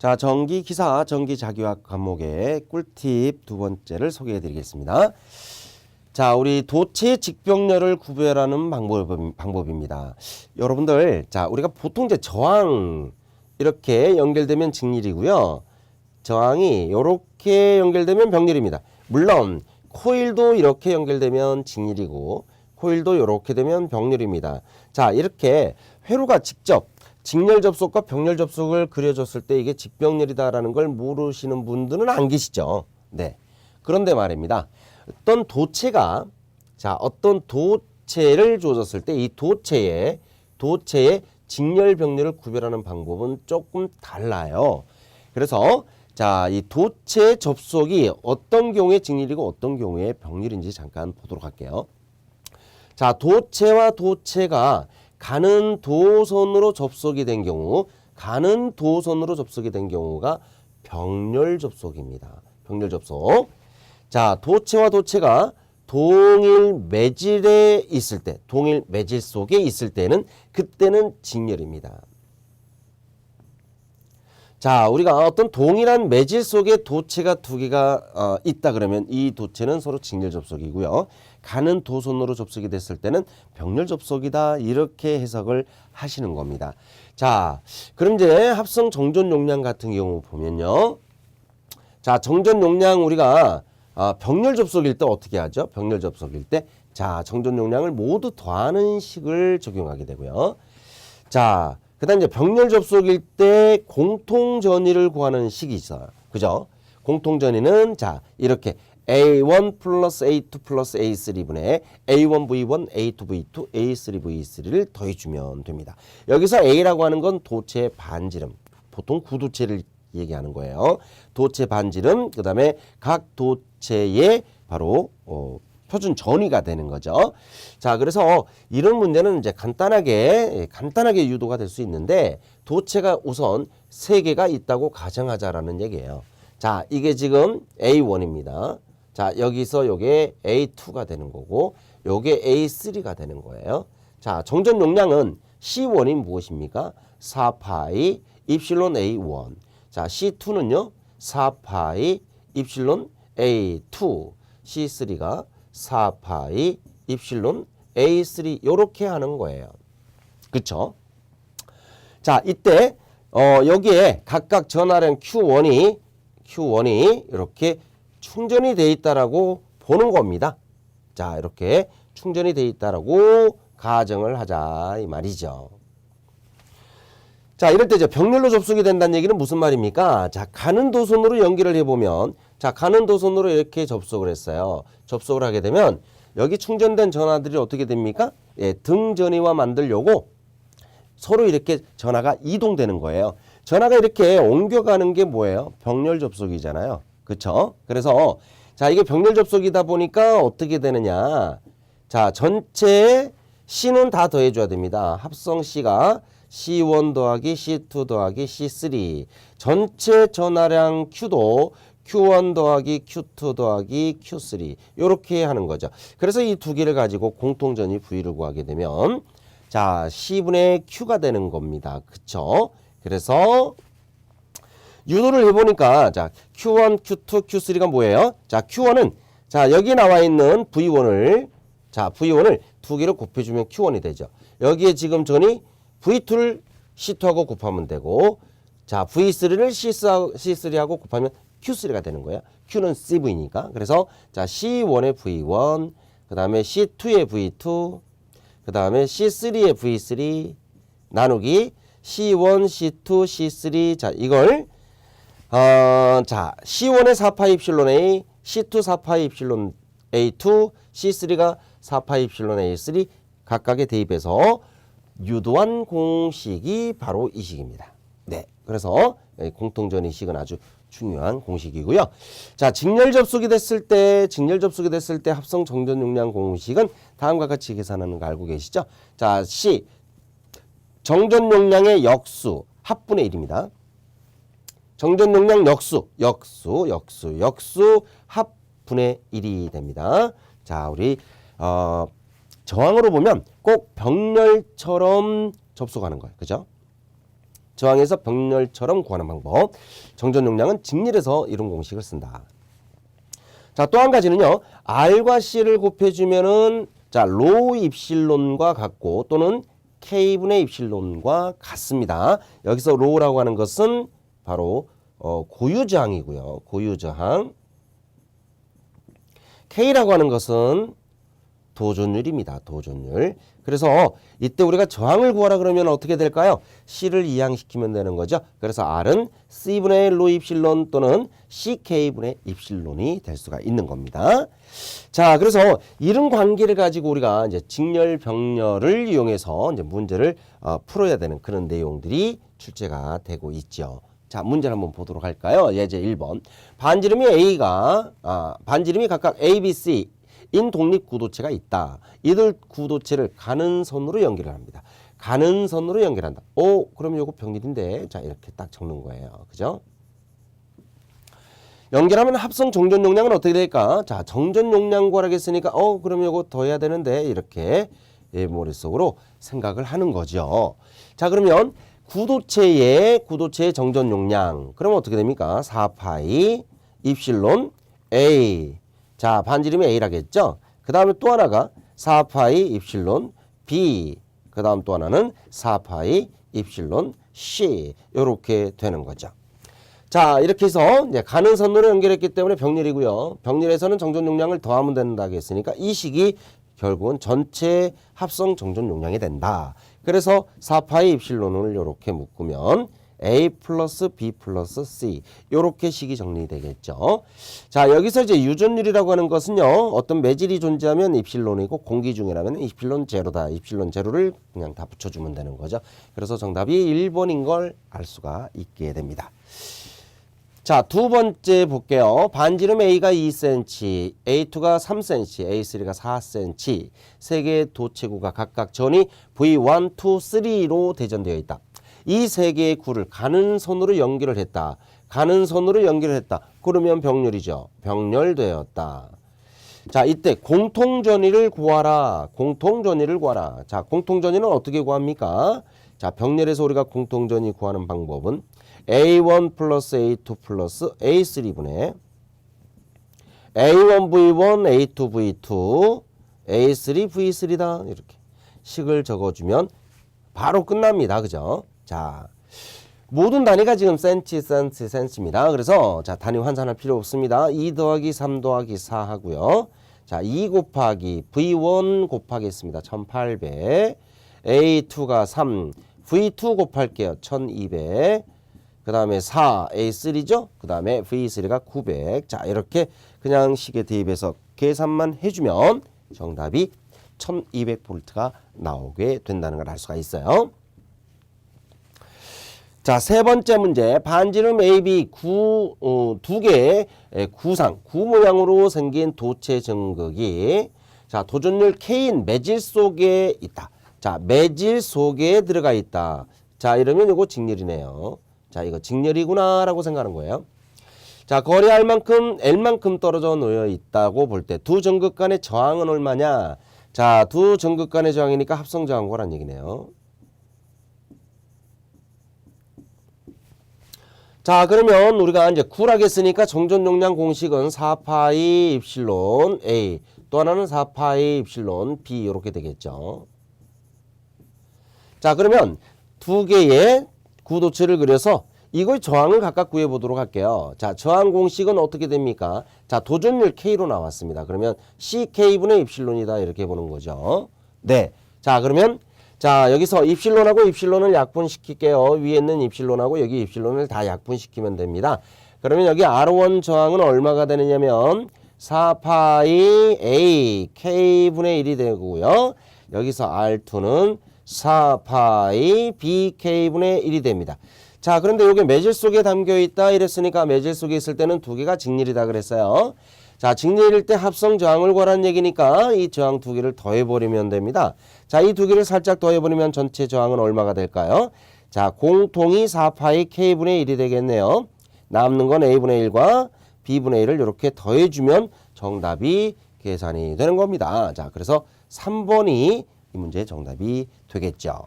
자, 전기 기사 전기 자기학 과목의 꿀팁 두 번째를 소개해 드리겠습니다. 자, 우리 도체 직병렬을 구별하는 방법, 방법입니다. 여러분들, 자, 우리가 보통 이제 저항 이렇게 연결되면 직렬이고요. 저항이 이렇게 연결되면 병렬입니다. 물론 코일도 이렇게 연결되면 직렬이고 코일도 이렇게 되면 병렬입니다. 자, 이렇게 회로가 직접 직렬 접속과 병렬 접속을 그려줬을 때 이게 직병렬이다라는 걸 모르시는 분들은 안 계시죠. 네. 그런데 말입니다. 어떤 도체가 자 어떤 도체를 주어졌을 때 이 도체의 도체의 직렬 병렬을 구별하는 방법은 조금 달라요. 그래서 자 이 도체 접속이 어떤 경우에 직렬이고 어떤 경우에 병렬인지 잠깐 보도록 할게요. 자 도체와 도체가 가는 도선으로 접속이 된 경우 가는 도선으로 접속이 된 경우가 병렬 접속입니다. 병렬 접속. 자, 도체와 도체가 동일 매질에 있을 때, 동일 매질 속에 있을 때는 그때는 직렬입니다. 자, 우리가 어떤 동일한 매질 속에 도체가 두 개가 어, 있다 그러면 이 도체는 서로 직렬 접속이고요. 가는 도선으로 접속이 됐을 때는 병렬 접속이다 이렇게 해석을 하시는 겁니다. 자, 그럼 이제 합성 정전 용량 같은 경우 보면요. 자, 정전 용량 우리가 아, 병렬 접속일 때 어떻게 하죠? 병렬 접속일 때 자, 정전 용량을 모두 더하는 식을 적용하게 되고요. 자, 그다음 이제 병렬 접속일 때 공통 전위를 구하는 식이 있어요. 그죠? 공통 전위는 자, 이렇게 A1 플러스 A2 플러스 A3분의 A1V1, A2V2, A3V3를 더해주면 됩니다. 여기서 A라고 하는 건 도체 반지름, 보통 구도체를 얘기하는 거예요. 도체 반지름, 그 다음에 각 도체의 바로 어, 표준 전위가 되는 거죠. 자, 그래서 이런 문제는 이제 간단하게 예, 간단하게 유도가 될 수 있는데 도체가 우선 세 개가 있다고 가정하자라는 얘기예요. 자, 이게 지금 A1입니다. 자, 여기서 요게 A2가 되는 거고 요게 A3가 되는 거예요. 자, 정전 용량은 C1이 무엇입니까? 4파이 입실론 A1. 자, C2는요. 4파이 입실론 A2. C3가 4파이 입실론 A3 요렇게 하는 거예요. 그쵸? 자, 이때 어, 여기에 각각 전화량 Q1이 Q1이 이렇게 충전이 돼 있다라고 보는 겁니다. 자, 이렇게 충전이 돼 있다라고 가정을 하자 이 말이죠. 자, 이럴 때 이제 병렬로 접속이 된다는 얘기는 무슨 말입니까? 자, 가는 도선으로 연결을 해보면, 자, 가는 도선으로 이렇게 접속을 했어요. 접속을 하게 되면, 여기 충전된 전화들이 어떻게 됩니까? 예, 등 전위와 만들려고 서로 이렇게 전화가 이동되는 거예요. 전화가 이렇게 옮겨가는 게 뭐예요? 병렬 접속이잖아요. 그쵸? 그래서, 자, 이게 병렬 접속이다 보니까 어떻게 되느냐. 자, 전체 C는 다 더해줘야 됩니다. 합성 C가 C1 더하기 C2 더하기 C3 전체 전화량 Q도 Q1 더하기 Q2 더하기 Q3 이렇게 하는 거죠. 그래서 이 두 개를 가지고 공통전위 V를 구하게 되면 자 C분의 Q가 되는 겁니다. 그쵸? 그래서 유도를 해보니까 자 Q1, Q2, Q3가 뭐예요? 자 Q1은 자 여기 나와 있는 V1을 자 V1을 두 개를 곱해주면 Q1이 되죠. 여기에 지금 전이 V2를 C2하고 곱하면 되고 자 V3를 C3하고 곱하면 Q3가 되는 거예요. Q는 CV니까. 그래서 자 C1의 V1 그 다음에 C2의 V2 그 다음에 C3의 V3 나누기 C1, C2, C3 자 이걸 어, 자 C1의 4파 입실론 A C2 4파 입실론 A2 C3가 4파 입실론 A3 각각에 대입해서 유도한 공식이 바로 이 식입니다. 네. 그래서 공통전이식은 아주 중요한 공식이고요. 자, 직렬 접속이 됐을 때, 직렬 접속이 됐을 때 합성 정전 용량 공식은 다음과 같이 계산하는 거 알고 계시죠? 자, C. 정전 용량의 역수, 합분의 1입니다. 정전 용량 역수, 역수, 역수, 역수, 합분의 1이 됩니다. 자, 우리, 어, 저항으로 보면 꼭 병렬처럼 접속하는 거예요. 그죠? 저항에서 병렬처럼 구하는 방법. 정전 용량은 직렬에서 이런 공식을 쓴다. 자, 또 한 가지는요. R과 C를 곱해주면은 자, 로 입실론과 같고 또는 K분의 입실론과 같습니다. 여기서 로라고 하는 것은 바로 어, 고유저항이고요. 고유저항. K라고 하는 것은 도전율입니다. 도전율. 그래서 이때 우리가 저항을 구하라 그러면 어떻게 될까요? C를 이항시키면 되는 거죠. 그래서 R은 C분의 로 입실론 또는 CK분의 입실론이 될 수가 있는 겁니다. 자, 그래서 이런 관계를 가지고 우리가 이제 직렬 병렬을 이용해서 이제 문제를 어, 풀어야 되는 그런 내용들이 출제가 되고 있죠. 자, 문제를 한번 보도록 할까요? 예제 1번. 반지름이 A가 아, 반지름이 각각 A, B, C 인 독립 구도체가 있다. 이들 구도체를 가는 선으로 연결을 합니다. 가는 선으로 연결한다. 오, 그럼 요거 병렬인데. 자, 이렇게 딱 적는 거예요. 그죠? 연결하면 합성 정전 용량은 어떻게 될까? 자, 정전 용량 구하라겠으니까 어, 그럼 요거 더해야 되는데 이렇게 예, 머릿속으로 생각을 하는 거죠. 자, 그러면 구도체의 구도체의 정전 용량. 그러면 어떻게 됩니까? 4파이 입실론 A. 자, 반지름이 A라겠죠? 그 다음에 또 하나가 4파이 입실론 B. 그 다음 또 하나는 4파이 입실론 C. 요렇게 되는 거죠. 자, 이렇게 해서 이제 가는 선으로 연결했기 때문에 병렬이고요. 병렬에서는 정전 용량을 더하면 된다고 했으니까 이 식이 결국은 전체 합성 정전 용량이 된다. 그래서 4파이 입실론을 이렇게 묶으면 A 플러스 B 플러스 C 이렇게 식이 정리되겠죠. 자 여기서 이제 유전율이라고 하는 것은요 어떤 매질이 존재하면 입실론이고 공기 중이라면 입실론 제로다. 입실론 제로를 그냥 다 붙여주면 되는 거죠. 그래서 정답이 1번인 걸 알 수가 있게 됩니다. 자, 두 번째 볼게요. 반지름 A가 2cm, A2가 3cm, A3가 4cm. 세 개의 도체구가 각각 전이 V1, 2, 3로 대전되어 있다. 이 세 개의 구를 가는 선으로 연결을 했다. 가는 선으로 연결을 했다. 그러면 병렬이죠. 병렬되었다. 자, 이때 공통전위를 구하라. 공통전위를 구하라. 자, 공통전위는 어떻게 구합니까? 자, 병렬에서 우리가 공통전위 구하는 방법은 A1 플러스 A2 플러스 A3분의 A1V1, A2V2, A3V3다. 이렇게 식을 적어주면 바로 끝납니다. 그죠? 자, 모든 단위가 지금 센치, 센치, 센치입니다. 그래서 자 단위 환산할 필요 없습니다. 2 더하기 3 더하기 4 하고요. 자, 2 곱하기 V1 곱하겠습니다. 1800. A2가 3. V2 곱할게요. 1200. 그 다음에 4 A3죠. 그 다음에 V3가 900. 자 이렇게 그냥 식에 대입해서 계산만 해주면 정답이 1200볼트가 나오게 된다는 걸 알 수가 있어요. 자, 세 번째 문제. 반지름 AB 구, 어, 두 개의 에, 구상, 구 모양으로 생긴 도체 정극이 자, 도전율 K인 매질 속에 있다. 자, 매질 속에 들어가 있다. 자, 이러면 이거 직렬이네요. 자, 이거 직렬이구나라고 생각하는 거예요. 자, 거리 R만큼 L만큼 떨어져 놓여 있다고 볼 때두 정극 간의 저항은 얼마냐? 자, 두 정극 간의 저항이니까 합성 저항고란 얘기네요. 자, 그러면 우리가 이제 쿨하겠으니까 정전 용량 공식은 4파이 입실론 A 또 하나는 4파이 입실론 B 이렇게 되겠죠. 자, 그러면 두 개의 구도체를 그려서 이걸 저항을 각각 구해 보도록 할게요. 자, 저항 공식은 어떻게 됩니까? 자, 도전율 K로 나왔습니다. 그러면 CK분의 입실론이다 이렇게 보는 거죠. 네. 자, 그러면 자, 여기서 입실론하고 입실론을 약분시킬게요. 위에 있는 입실론하고 여기 입실론을 다 약분시키면 됩니다. 그러면 여기 R1 저항은 얼마가 되느냐면 4파이 A K분의 1이 되고요. 여기서 R2는 4파이 BK분의 1이 됩니다. 자, 그런데 여기 매질 속에 담겨 있다 이랬으니까 매질 속에 있을 때는 두 개가 직렬이다 그랬어요. 자, 직렬일 때 합성 저항을 구하라는 얘기니까 이 저항 두 개를 더해버리면 됩니다. 자, 이 두 개를 살짝 더해버리면 전체 저항은 얼마가 될까요? 자, 공통이 4파이 K분의 1이 되겠네요. 남는 건 A분의 1과 B분의 1을 이렇게 더해주면 정답이 계산이 되는 겁니다. 자, 그래서 3번이 이 문제의 정답이 되겠죠.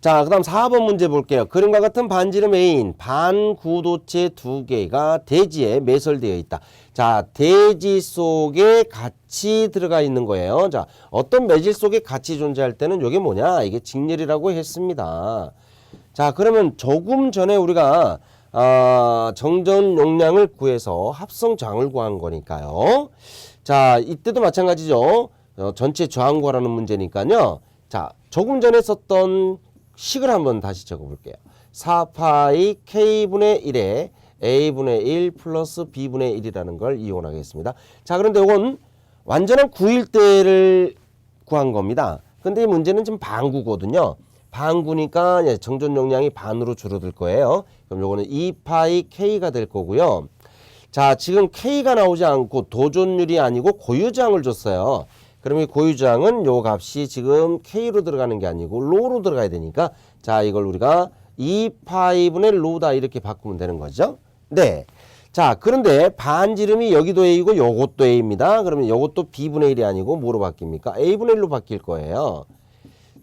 자, 그 다음 4번 문제 볼게요. 그림과 같은 반지름 A인 반구도체 두 개가 대지에 매설되어 있다. 자, 대지 속에 같이 들어가 있는 거예요. 자, 어떤 매질 속에 같이 존재할 때는 이게 뭐냐? 이게 직렬이라고 했습니다. 자, 그러면 조금 전에 우리가 아, 정전 용량을 구해서 합성 저항을 구한 거니까요. 자, 이때도 마찬가지죠. 어, 전체 저항 구하라는 문제니까요. 자, 조금 전에 썼던 식을 한번 다시 적어볼게요. 4파이 K분의 1에 A분의 1 플러스 B분의 1이라는 걸 이용하겠습니다. 자, 그런데 이건 완전한 구일대를 구한 겁니다. 근데 이 문제는 지금 반구거든요. 반구니까 예, 정전 용량이 반으로 줄어들 거예요. 그럼 요거는 2파이 K가 될 거고요. 자, 지금 K가 나오지 않고 도전율이 아니고 고유저항을 줬어요. 그럼 이 고유저항은 요 값이 지금 K로 들어가는 게 아니고 로로 들어가야 되니까 자, 이걸 우리가 2파이분의 로다 이렇게 바꾸면 되는 거죠. 네. 자, 그런데 반지름이 여기도 A고 요것도 A입니다. 그러면 요것도 B분의 1이 아니고 뭐로 바뀝니까? A분의 1로 바뀔 거예요.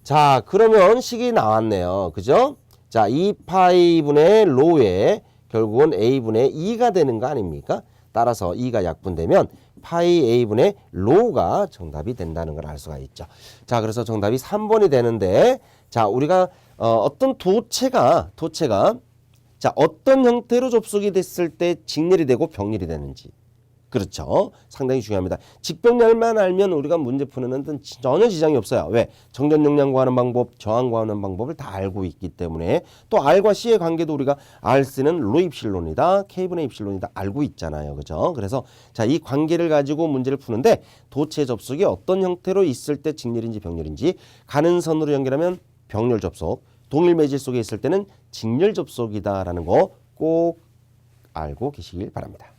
자, 그러면 식이 나왔네요. 그죠? 자, 2파이분의 로에 결국은 A분의 2가 되는 거 아닙니까? 따라서 2가 약분되면 파이 A분의 로가 정답이 된다는 걸 알 수가 있죠. 자, 그래서 정답이 3번이 되는데 자, 우리가 어, 어떤 도체가 도체가 자, 어떤 형태로 접속이 됐을 때 직렬이 되고 병렬이 되는지 그렇죠. 상당히 중요합니다. 직병렬만 알면 우리가 문제 푸는 데는 전혀 지장이 없어요. 왜? 정전 용량 구하는 방법, 저항 구하는 방법을 다 알고 있기 때문에 또 R과 C의 관계도 우리가 R 쓰는 로 입실론이다, K분의 입실론이다 알고 있잖아요. 그죠? 그래서 자, 이 관계를 가지고 문제를 푸는데 도체 접속이 어떤 형태로 있을 때 직렬인지 병렬인지 가는 선으로 연결하면 병렬 접속, 동일 매질 속에 있을 때는 직렬 접속이다라는 거 꼭 알고 계시길 바랍니다.